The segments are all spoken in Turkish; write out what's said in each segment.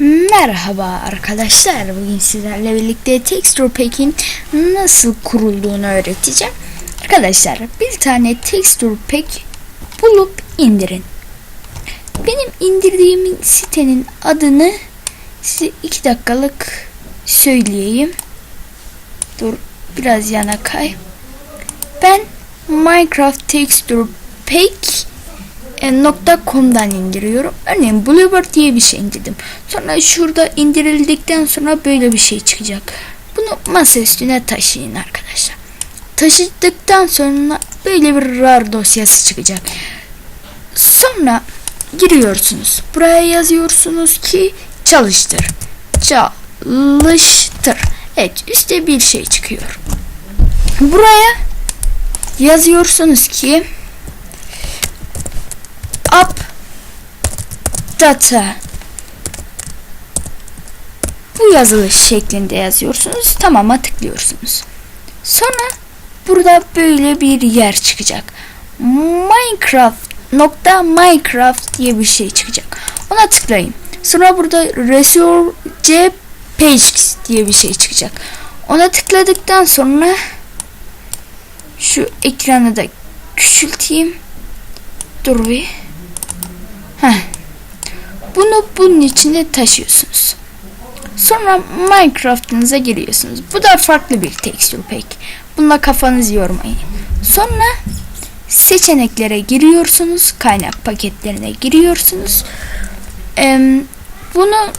Merhaba arkadaşlar. Bugün sizlerle birlikte Texture Pack'in nasıl kurulduğunu öğreteceğim. Arkadaşlar bir tane Texture Pack bulup indirin. Benim indirdiğim sitenin adını size 2 dakikalık söyleyeyim. Dur biraz yana kay. Ben Minecraft Texture Pack e, .com'dan indiriyorum. Örneğin Bluebird diye bir şey indirdim. Sonra şurada indirildikten sonra böyle bir şey çıkacak. Bunu masa üstüne taşıyın arkadaşlar. Taşıdıktan sonra böyle bir RAR dosyası çıkacak. Sonra giriyorsunuz. Buraya yazıyorsunuz ki çalıştır. Çalıştır. Evet üstte bir şey çıkıyor. Buraya yazıyorsunuz ki up data bu yazılış şeklinde yazıyorsunuz. Tamama tıklıyorsunuz. Sonra burada böyle bir yer çıkacak. Minecraft nokta Minecraft diye bir şey çıkacak. Ona tıklayın. Sonra burada Resource Pages diye bir şey çıkacak. Ona tıkladıktan sonra şu ekranı da küçülteyim. Dur bir. Heh. Bunu bunun içinde taşıyorsunuz. Sonra Minecraft'ınıza giriyorsunuz. Bu da farklı bir texture pack. Bununla kafanızı yormayın. Sonra seçeneklere giriyorsunuz. Kaynak paketlerine giriyorsunuz. Ee, bunu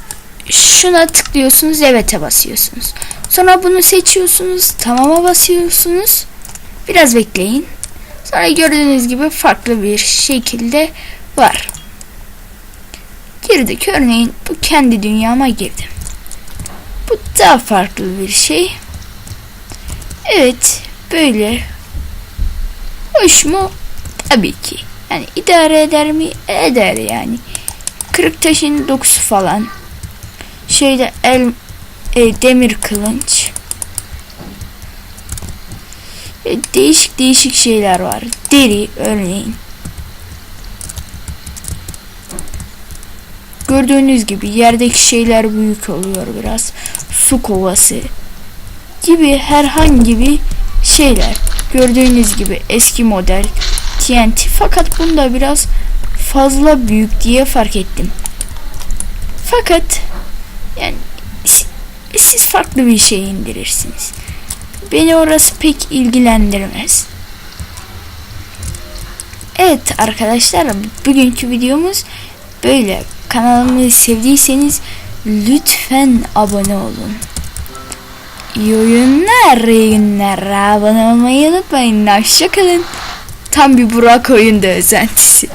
şuna tıklıyorsunuz. Evet'e basıyorsunuz. Sonra bunu seçiyorsunuz. Tamam'a basıyorsunuz. Biraz bekleyin. Sonra gördüğünüz gibi farklı bir şekilde var. Girdik örneğin bu kendi dünyama girdim. Bu daha farklı bir şey. Evet böyle. Hoş mu? Tabii ki. Yani idare eder mi? Eder yani. Kırık taşın dokusu falan. Şöyle el e, demir kılınç. E, değişik değişik şeyler var. Deri örneğin. Gördüğünüz gibi yerdeki şeyler büyük oluyor biraz. Su kovası gibi herhangi bir şeyler. Gördüğünüz gibi eski model TNT fakat bunda biraz fazla büyük diye fark ettim. Fakat yani siz farklı bir şey indirirsiniz. Beni orası pek ilgilendirmez. Evet arkadaşlar bugünkü videomuz böyle. Kanalımı sevdiyseniz lütfen abone olun. İyi oyunlar, iyi günler. Abone olmayı unutmayın. Hoşçakalın. Tam bir Burak oyunda özentisi.